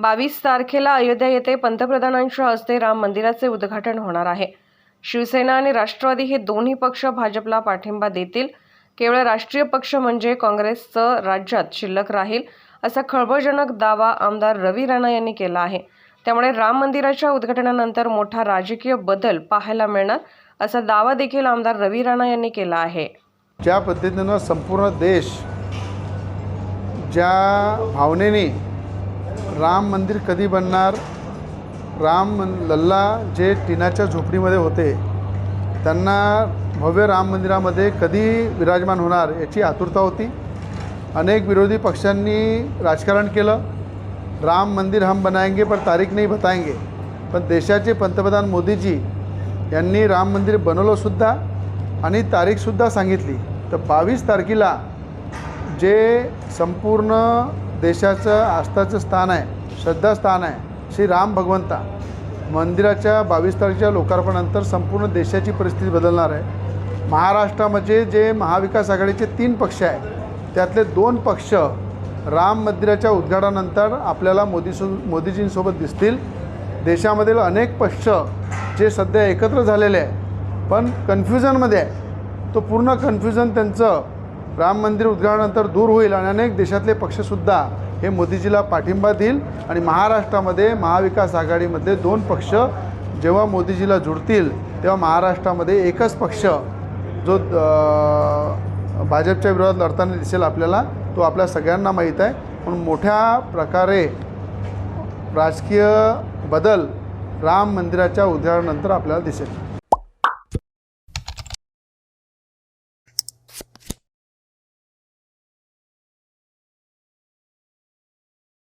बावीस तारखेला अयोध्या येथे पंतप्रधानांच्या हस्ते राम मंदिराचे उद्घाटन होणार आहे. शिवसेना आणि राष्ट्रवादी हे दोन्ही पक्ष भाजपला पाठिंबा देतील. केवळ राष्ट्रीय पक्ष म्हणजे काँग्रेसचं राज्यात शिल्लक राहील असा खळबळजनक दावा आमदार रवी राणा यांनी केला आहे. त्यामुळे राम मंदिराच्या उद्घाटनानंतर मोठा राजकीय बदल पाहायला मिळणार असा दावा देखील आमदार रवी राणा यांनी केला आहे. ज्या पद्धतीनं संपूर्ण देश ज्या भावनेने राम मंदिर कधी बनणार? राम लल्ला जे टिनाच्या झोपडीमध्ये होते त्यांना भव्य राम मंदिरामध्ये कधी विराजमान होणार याची आतुरता होती. अनेक विरोधी पक्षांनी राजकारण केलं. राम मंदिर हम बनाएंगे पर तारीख नाही बताएंगे. पण देशाचे पंतप्रधान मोदीजी यांनी राम मंदिर बनवलंसुद्धा आणि तारीखसुद्धा सांगितली. तर बावीस तारखेला जे संपूर्ण देशाचं आस्थाचं स्थान आहे श्रद्धास्थान आहे श्री राम भगवंता. मंदिराच्या बावीस तारखेच्या लोकार्पणानंतर संपूर्ण देशाची परिस्थिती बदलणार आहे. महाराष्ट्रामध्ये जे महाविकास आघाडीचे तीन पक्ष आहे त्यातले दोन पक्ष राम मंदिराच्या उद्घाटनानंतर आपल्याला मोदीसो मोदीजींसोबत दिसतील. देशामधील अनेक पक्ष जे सध्या एकत्र झालेले आहे पण कन्फ्युजनमध्ये आहे तो पूर्ण कन्फ्युजन त्यांचं राम मंदिर उद्घाटनानंतर दूर होईल आणि अनेक देशातले पक्षसुद्धा हे मोदीजीला पाठिंबा देईल. आणि महाराष्ट्रामध्ये महाविकास आघाडीमधले दोन पक्ष जेव्हा मोदीजीला जुळतील तेव्हा महाराष्ट्रामध्ये एकच पक्ष जो भाजपच्या विरोधात लढताना दिसेल आपल्याला तो आपल्या सगळ्यांना माहीत आहे. म्हणून मोठ्या प्रकारे राजकीय बदल राम मंदिराच्या उद्घाटनानंतर आपल्याला दिसेल.